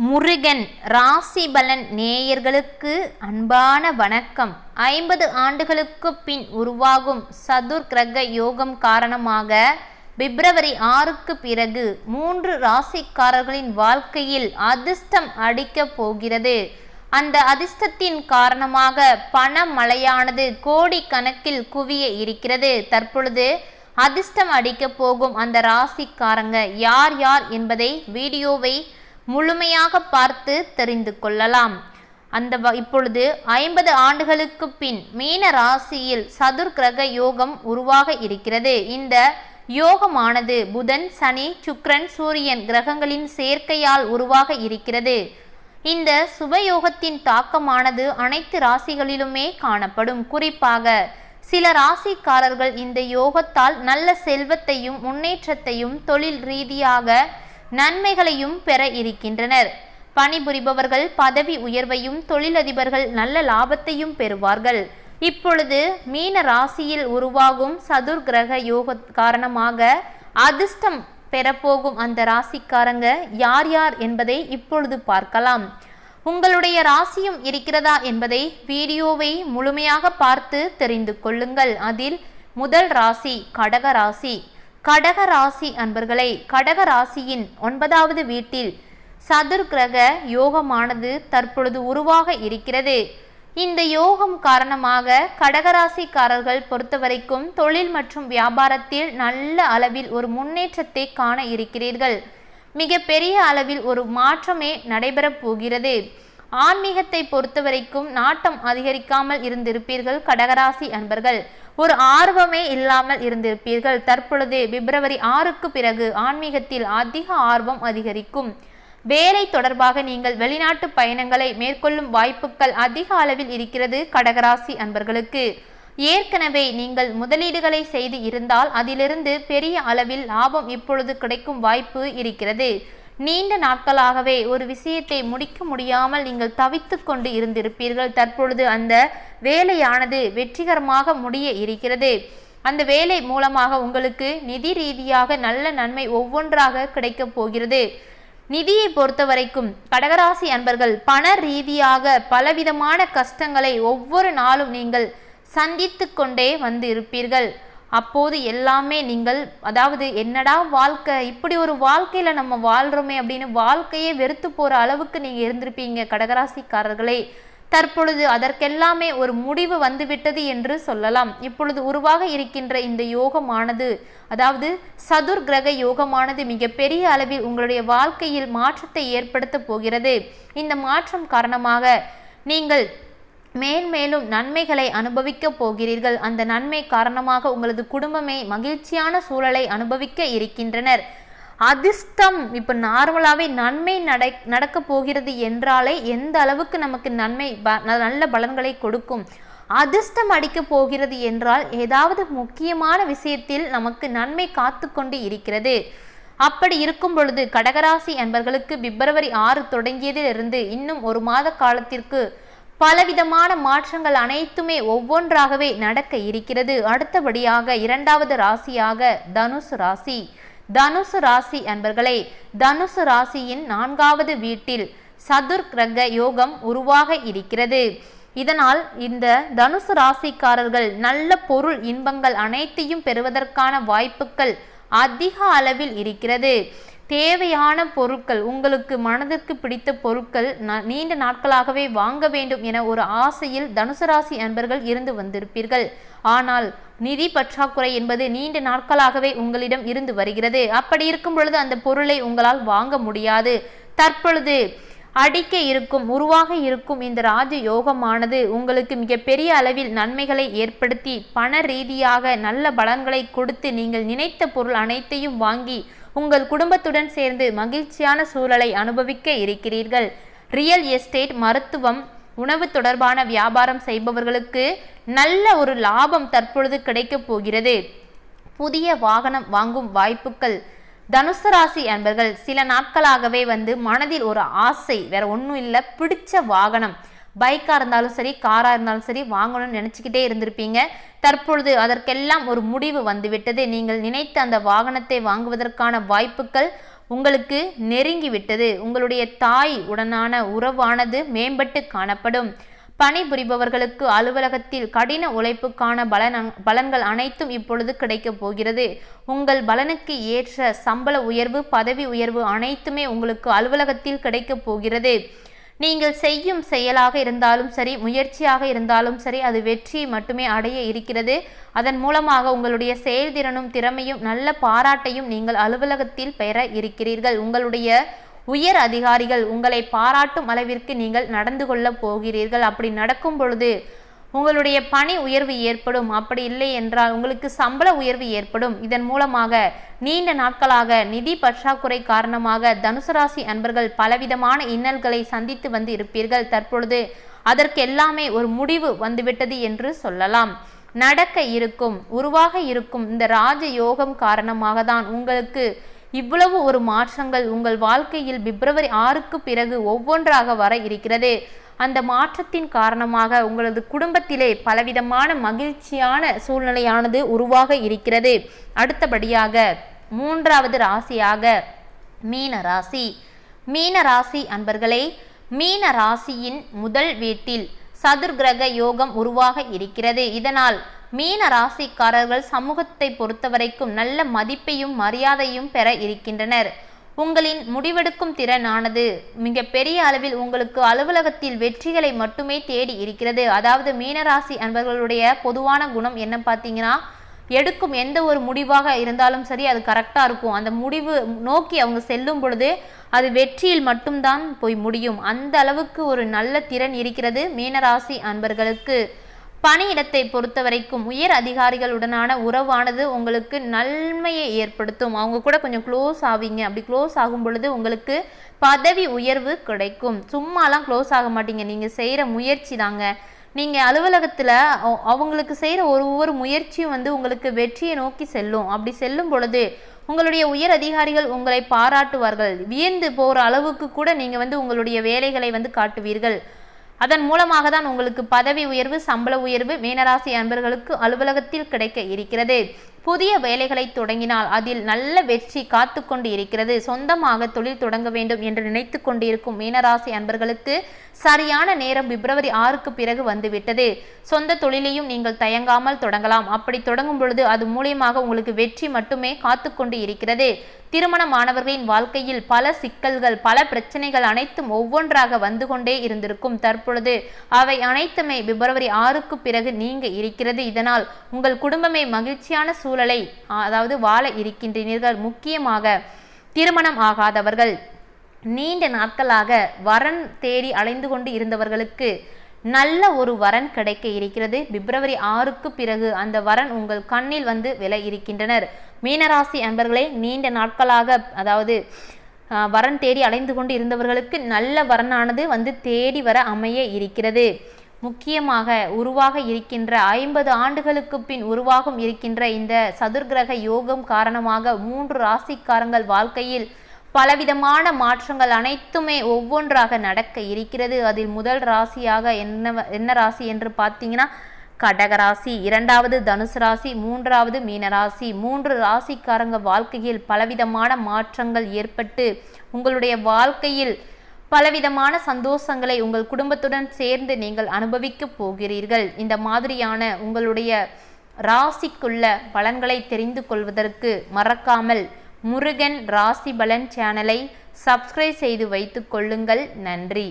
முருகன் ராசி பலன் நேயர்களுக்கு அன்பான வணக்கம். ஐம்பது ஆண்டுகளுக்கு பின் உருவாகும் சதுர் கிரக யோகம் காரணமாக பிப்ரவரி ஆறுக்கு பிறகு மூன்று ராசிக்காரர்களின் வாழ்க்கையில் அதிர்ஷ்டம் அடிக்கப் போகிறது. அந்த அதிர்ஷ்டத்தின் காரணமாக பண மழையானது கோடிக்கணக்கில் குவிய இருக்கிறது. தற்பொழுது அதிர்ஷ்டம் அடிக்கப் போகும் அந்த ராசிக்காரங்க யார் யார் என்பதை வீடியோவை முழுமையாக பார்த்து தெரிந்து கொள்ளலாம். அந்த இப்பொழுது ஐம்பது ஆண்டுகளுக்கு பின் மீன ராசியில் சதுர்கிரக யோகம் உருவாக இருக்கிறது. இந்த யோகமானது புதன் சனி சுக்ரன் சூரியன் கிரகங்களின் சேர்க்கையால் உருவாக இருக்கிறது. இந்த சுபயோகத்தின் தாக்கமானது அனைத்து ராசிகளிலுமே காணப்படும். குறிப்பாக சில ராசிக்காரர்கள் இந்த யோகத்தால் நல்ல செல்வத்தையும் முன்னேற்றத்தையும் தொழில் ரீதியாக நன்மைகளையும் பெற இருக்கின்றனர். பணிபுரிபவர்கள் பதவி உயர்வையும் தொழிலதிபர்கள் நல்ல லாபத்தையும் பெறுவார்கள். இப்பொழுது மீன ராசியில் உருவாகும் சதுர் கிரக யோக காரணமாக அதிர்ஷ்டம் பெறப்போகும் அந்த ராசிக்காரங்க யார் யார் என்பதை இப்பொழுது பார்க்கலாம். உங்களுடைய ராசியும் இருக்கிறதா என்பதை வீடியோவை முழுமையாக பார்த்து தெரிந்து கொள்ளுங்கள். அதில் முதல் ராசி கடக ராசி. கடக ராசி அன்பர்களே கடக ராசியின் ஒன்பதாவது வீட்டில் சதுர்கிரக யோகமானது தற்பொழுது உருவாக இருக்கிறது. இந்த யோகம் காரணமாக கடகராசிக்காரர்கள் பொறுத்தவரைக்கும் தொழில் மற்றும் வியாபாரத்தில் நல்ல அளவில் ஒரு முன்னேற்றத்தை காண இருக்கிறீர்கள். மிக பெரிய அளவில் ஒரு மாற்றமே நடைபெறப் போகிறது. ஆன்மீகத்தை பொறுத்தவரைக்கும் நாட்டம் அதிகரிக்காமல் இருந்திருப்பீர்கள் கடகராசி அன்பர்கள். ஒரு ஆர்வமே இல்லாமல் இருந்திருப்பீர்கள். தற்பொழுது பிப்ரவரி ஆறுக்கு பிறகு ஆன்மீகத்தில் அதிக ஆர்வம் அதிகரிக்கும். வேலை தொடர்பாக நீங்கள் வெளிநாட்டு பயணங்களை மேற்கொள்ளும் வாய்ப்புகள் அதிக அளவில் இருக்கிறது கடகராசி அன்பர்களுக்கு. ஏற்கனவே நீங்கள் முதலீடுகளை செய்து இருந்தால் அதிலிருந்து பெரிய அளவில் லாபம் இப்பொழுது கிடைக்கும் வாய்ப்பு இருக்கிறது. நீண்ட நாட்களாகவே ஒரு விஷயத்தை முடிக்க முடியாமல் நீங்கள் தவித்து கொண்டு இருந்திருப்பீர்கள். தற்பொழுது அந்த வேலையானது வெற்றிகரமாக முடிய இருக்கிறது. அந்த வேலை மூலமாக உங்களுக்கு நிதி ரீதியாக நல்ல நன்மை ஒவ்வொன்றாக கிடைக்கப் போகிறது. நிதியை பொறுத்தவரைக்கும் கடகராசி அன்பர்கள் பண ரீதியாக பலவிதமான கஷ்டங்களை ஒவ்வொரு நாளும் நீங்கள் சந்தித்து கொண்டே வந்து இருப்பீர்கள் அப்போது எல்லாமே நீங்கள் அதாவது என்னடா வாழ்க்கை இப்படி ஒரு வாழ்க்கையில் நம்ம வாழ்கிறோமே அப்படின்னு வாழ்க்கையே வெறுத்து போகிற அளவுக்கு நீங்கள் இருந்திருப்பீங்க கடகராசிக்காரர்களே. தற்பொழுது அதற்கெல்லாமே ஒரு முடிவு வந்துவிட்டது என்று சொல்லலாம். இப்பொழுது உருவாக இருக்கின்ற இந்த யோகமானது அதாவது சதுர் கிரக யோகமானது மிகப்பெரிய அளவில் உங்களுடைய வாழ்க்கையில் மாற்றத்தை ஏற்படுத்த போகிறது. இந்த மாற்றம் காரணமாக நீங்கள் மேன்மேலும் நன்மைகளை அனுபவிக்கப் போகிறீர்கள். அந்த நன்மை காரணமாக உங்களது குடும்பமே மகிழ்ச்சியான சூழலை அனுபவிக்க இருக்கின்றனர். அதிர்ஷ்டம் இப்போ நார்மலாகவே நன்மை நடக் நடக்க போகிறது என்றாலே எந்த அளவுக்கு நமக்கு நன்மை நல்ல பலன்களை கொடுக்கும்? அதிர்ஷ்டம் அடிக்க போகிறது என்றால் ஏதாவது முக்கியமான விஷயத்தில் நமக்கு நன்மை காத்து கொண்டு இருக்கிறது. அப்படி இருக்கும் பொழுது கடகராசி என்பர்களுக்கு பிப்ரவரி ஆறு தொடங்கியதிலிருந்து இன்னும் ஒரு மாத காலத்திற்கு பலவிதமான மாற்றங்கள் அனைத்துமே ஒவ்வொன்றாகவே நடக்க இருக்கிறது. அடுத்தபடியாக இரண்டாவது ராசியாக தனுசு ராசி. தனுசு ராசி அன்பர்களே தனுசு ராசியின் நான்காவது வீட்டில் சதுர்கிரக யோகம் உருவாக இருக்கிறது. இதனால் இந்த தனுசு ராசிக்காரர்கள் நல்ல பொருள் இன்பங்கள் அனைத்தையும் பெறுவதற்கான வாய்ப்புகள் அதிக அளவில் இருக்கிறது. தேவையான பொருட்கள் உங்களுக்கு மனதிற்கு பிடித்த பொருட்கள் ந- நீண்ட நாட்களாகவே வாங்க வேண்டும் என ஒரு ஆசையில் தனுசு ராசி அன்பர்கள் இருந்து வந்திருப்பீர்கள். ஆனால் நிதி பற்றாக்குறை என்பது நீண்ட நாட்களாகவே உங்களிடம் இருந்து வருகிறது. அப்படி இருக்கும் பொழுது அந்த பொருளை உங்களால் வாங்க முடியாது. தற்பொழுது அடிக்க இருக்கும் உருவாக இருக்கும் இந்த ராஜ யோகமானது உங்களுக்கு மிகப்பெரிய அளவில் நன்மைகளை ஏற்படுத்தி பண ரீதியாக நல்ல பலன்களை கொடுத்து நீங்கள் நினைத்த பொருள் அனைத்தையும் வாங்கி உங்கள் குடும்பத்துடன் சேர்ந்து மகிழ்ச்சியான சூழலை அனுபவிக்க இருக்கிறீர்கள். ரியல் எஸ்டேட் மருத்துவம் உணவு தொடர்பான வியாபாரம் செய்பவர்களுக்கு நல்ல ஒரு லாபம் தற்பொழுது கிடைக்கப் போகிறது. புதிய வாகனம் வாங்கும் வாய்ப்புகள். தனுசு ராசி அன்பர்கள் சில நாட்களாகவே வந்து மனதில் ஒரு ஆசை வேற ஒன்றும் இல்லை பிடிச்ச வாகனம். பைக்காக இருந்தாலும் சரி காராக இருந்தாலும் சரி வாங்கணும்னு நினச்சிக்கிட்டே இருந்திருப்பீங்க. தற்பொழுது அதற்கெல்லாம் ஒரு முடிவு வந்துவிட்டது. நீங்கள் நினைத்த அந்த வாகனத்தை வாங்குவதற்கான வாய்ப்புகள் உங்களுக்கு நெருங்கிவிட்டது. உங்களுடைய தாய் உடனான உறவானது மேம்பட்டு காணப்படும். பணிபுரிபவர்களுக்கு அலுவலகத்தில் கடின உழைப்புக்கான பலன் பலன்கள் அனைத்தும் இப்பொழுது கிடைக்கப் போகிறது. உங்கள் பலனுக்கு ஏற்ற சம்பள உயர்வு பதவி உயர்வு அனைத்துமே உங்களுக்கு அலுவலகத்தில் கிடைக்கப் போகிறது. நீங்கள் செய்யும் செயலாக இருந்தாலும் சரி முயற்சியாக இருந்தாலும் சரி அது வெற்றியை மட்டுமே அடைய இருக்கிறது. அதன் மூலமாக உங்களுடைய செயல்திறனும் திறமையும் நல்ல பாராட்டையும் நீங்கள் அலுவலகத்தில் பெற இருக்கிறீர்கள். உங்களுடைய உயர் அதிகாரிகள் உங்களை பாராட்டும் அளவிற்கு நீங்கள் நடந்து கொள்ளப் போகிறீர்கள். அப்படி நடக்கும் பொழுது உங்களுடைய பணி உயர்வு ஏற்படும். அப்படி இல்லை என்றால் உங்களுக்கு சம்பள உயர்வு ஏற்படும். இதன் மூலமாக நீண்ட நாட்களாக நிதி பற்றாக்குறை காரணமாக தனுசு ராசி அன்பர்கள் பலவிதமான இன்னல்களை சந்தித்து வந்து இருப்பீர்கள். தற்பொழுது அதற்கெல்லாமே ஒரு முடிவு வந்துவிட்டது என்று சொல்லலாம். நடக்க இருக்கும் உருவாக இருக்கும் இந்த ராஜ யோகம் காரணமாக தான் உங்களுக்கு இவ்வளவு ஒரு மாற்றங்கள் உங்கள் வாழ்க்கையில் பிப்ரவரி ஆறுக்கு பிறகு ஒவ்வொன்றாக வர இருக்கிறது. அந்த மாற்றத்தின் காரணமாக உங்களது குடும்பத்திலே பலவிதமான மகிழ்ச்சியான சூழ்நிலையானது உருவாக இருக்கிறது. அடுத்தபடியாக மூன்றாவது ராசியாக மீன ராசி. மீன ராசி அன்பர்களே மீன ராசியின் முதல் வீட்டில் சதுர்கிரக யோகம் உருவாக இருக்கிறது. இதனால் மீன ராசிக்காரர்கள் சமூகத்தை பொறுத்தவரைக்கும் நல்ல மதிப்பையும் மரியாதையும் பெற இருக்கின்றனர். உங்களின் முடிவெடுக்கும் திறனானது மிக பெரிய அளவில் உங்களுக்கு அலுவலகத்தில் வெற்றிகளை மட்டுமே தேடி இருக்கிறது. அதாவது மீனராசி அன்பர்களுடைய பொதுவான குணம் என்ன பார்த்தீங்கன்னா எடுக்கும் எந்த ஒரு முடிவாக இருந்தாலும் சரி அது கரெக்டாக இருக்கும். அந்த முடிவு நோக்கி அவங்க செல்லும் பொழுது அது வெற்றியில் மட்டும்தான் போய் முடியும். அந்த அளவுக்கு ஒரு நல்ல திறன் இருக்கிறது மீனராசி அன்பர்களுக்கு. பணியிடத்தை பொறுத்த வரைக்கும் உயர் அதிகாரிகளுடனான உறவானது உங்களுக்கு நன்மையை ஏற்படுத்தும். அவங்க கூட கொஞ்சம் க்ளோஸ் ஆவீங்க. அப்படி க்ளோஸ் ஆகும் பொழுது உங்களுக்கு பதவி உயர்வு கிடைக்கும். சும்மாலாம் க்ளோஸ் ஆக மாட்டீங்க. நீங்கள் செய்கிற முயற்சி தாங்க. நீங்கள் அலுவலகத்தில் அவங்களுக்கு செய்கிற ஒரு ஒவ்வொரு முயற்சியும் வந்து உங்களுக்கு வெற்றியை நோக்கி செல்லும். அப்படி செல்லும் பொழுது உங்களுடைய உயர் அதிகாரிகள் உங்களை பாராட்டுவார்கள். வியந்து போகிற அளவுக்கு கூட நீங்கள் வந்து உங்களுடைய வேலைகளை வந்து காட்டுவீர்கள். அதன் மூலமாக தான் உங்களுக்கு பதவி உயர்வு சம்பள உயர்வு மீனராசி அன்பர்களுக்கு அலுவலகத்தில் கிடைக்க இருக்கிறது. புதிய வேலைகளை தொடங்கினால் அதில் நல்ல வெற்றி காத்து கொண்டு இருக்கிறது. சொந்தமாக தொழில் தொடங்க வேண்டும் என்று நினைத்து கொண்டிருக்கும் மீனராசி அன்பர்களுக்கு சரியான நேரம் பிப்ரவரி ஆறுக்கு பிறகு வந்துவிட்டது. சொந்த தொழிலையும் நீங்கள் தயங்காமல் தொடங்கலாம். அப்படி தொடங்கும் பொழுது அது மூலியமாக உங்களுக்கு வெற்றி மட்டுமே காத்து கொண்டு இருக்கிறது திருமணமானவர்களின் வாழ்க்கையில் பல சிக்கல்கள் பல பிரச்சனைகள் அனைத்தும் ஒவ்வொன்றாக வந்து கொண்டே இருந்திருக்கும். தற்பொழுது அவை அனைத்துமே பிப்ரவரி ஆறுக்கு பிறகு நீங்க இருக்கிறது. இதனால் உங்கள் குடும்பமே மகிழ்ச்சியான சூழலை அதாவது வாழ இருக்கின்றீர்கள். முக்கியமாக திருமணம் ஆகாதவர்கள் நீண்ட நாட்களாக வரன் தேடி அலைந்து கொண்டு இருந்தவர்களுக்கு நல்ல ஒரு வரன் கிடைக்க இருக்கிறது. பிப்ரவரி ஆறுக்கு பிறகு அந்த வரன் உங்கள் கண்ணில் வந்து விலை இருக்கின்றனர். மீனராசி அன்பர்களே நீண்ட நாட்களாக அதாவது வரன் தேடி அலைந்து கொண்டு இருந்தவர்களுக்கு நல்ல வரனானது வந்து தேடி வர அமைய இருக்கிறது. முக்கியமாக உருவாக இருக்கின்ற ஐம்பது ஆண்டுகளுக்கு பின் உருவாகும் இருக்கின்ற இந்த சதுர்கிரக யோகம் காரணமாக மூன்று ராசிக்காரங்கள் வாழ்க்கையில் பலவிதமான மாற்றங்கள் அனைத்துமே ஒவ்வொன்றாக நடக்க இருக்கிறது. அதில் முதல் ராசியாக என்ன என்ன ராசி என்று பார்த்தீங்கன்னா கடகராசி இரண்டாவது தனுசு ராசி மூன்றாவது மீனராசி மூன்று ராசிக்காரங்க வாழ்க்கையில் பலவிதமான மாற்றங்கள் ஏற்பட்டு உங்களுடைய வாழ்க்கையில் பலவிதமான சந்தோஷங்களை உங்கள் குடும்பத்துடன் சேர்ந்து நீங்கள் அனுபவிக்க போகிறீர்கள். இந்த மாதிரியான உங்களுடைய ராசிக்குள்ள பலன்களை தெரிந்து கொள்வதற்கு மறக்காமல் முருகன் ராசி பலன் சேனலை சப்ஸ்கிரைப் செய்து வைத்து கொள்ளுங்கள். நன்றி.